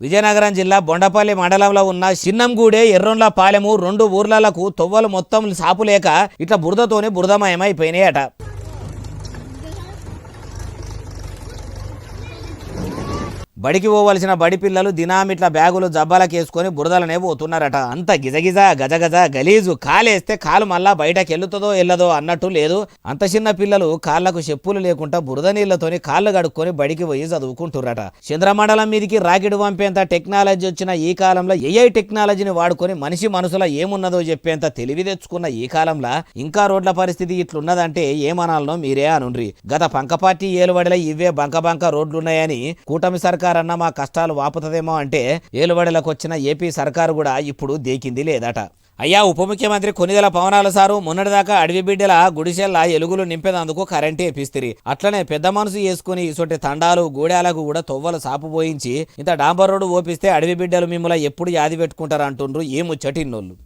విజయనగరం జిల్లా బొండపల్లి మండలంలో ఉన్న చిన్నంగూడే ఎర్రొండ్ల పాలెము రెండు ఊర్లలకు తొవ్వలు మొత్తం సాపులేక ఇట్లా బురదతోనే బురదమయమైపోయినాయట. బడికి పోవలసిన బడి పిల్లలు దినామిట్ల బ్యాగులు జబ్బాలకేసుకొని బురదలనే పోతున్నారట. అంత గిజగిజ గజగజ గలీజు కాలేస్తే కాలు మళ్ళా బయటకు వెళ్తుందో వెళ్ళదో అన్నట్టు లేదు. అంత చిన్న పిల్లలు కాళ్ళకు చెప్పులు లేకుండా బురద నీళ్ళతోని కాళ్ళు కడుక్కొని బడికి పోయి చదువుకుంటున్నారట చంద్రమండలం మీదకి రాకెట్ పంపేంత టెక్నాలజీ వచ్చిన ఈ కాలంలో ఏఐ టెక్నాలజీని వాడుకొని మనిషి మనసులో ఏమున్నదో చెప్పేంత తెలివి తెచ్చుకున్న ఈ కాలంలో ఇంకా రోడ్ల పరిస్థితి ఇట్లున్నదంటే ఏమనాలనో మీరే అనుండ్రి. గత పంక పార్టీ ఏలుబడిలో ఇవే బంక బంక రోడ్లున్నాయని కూటమి సర్కార్ అన్న మా కష్టాలు వాపుతదేమో అంటే ఏలుబడిలకు వచ్చిన ఏపీ సర్కారు కూడా ఇప్పుడు దేకింది లేదట. అయ్యా ఉప ముఖ్యమంత్రి కొనిదెల పవనాల సారు మొన్నటిదాకా అడవి బిడ్డల గుడిసెల్లా ఎలుగులు నింపేదందుకు కరెంటే ఇప్పిస్తిరి అట్లనే పెద్ద మనసు చేసుకుని ఇసొంటి తండాలు గూడాలకు కూడా తొవ్వలు సాపు పోయించి ఇంత డాంబర్ రోడ్డు ఓపిస్తే అడవి బిడ్డలు మిమ్మల్ని ఎప్పుడు యాది పెట్టుకుంటారు అంటుండ్రు ఏ ముచ్చటిన్నోళ్ళు.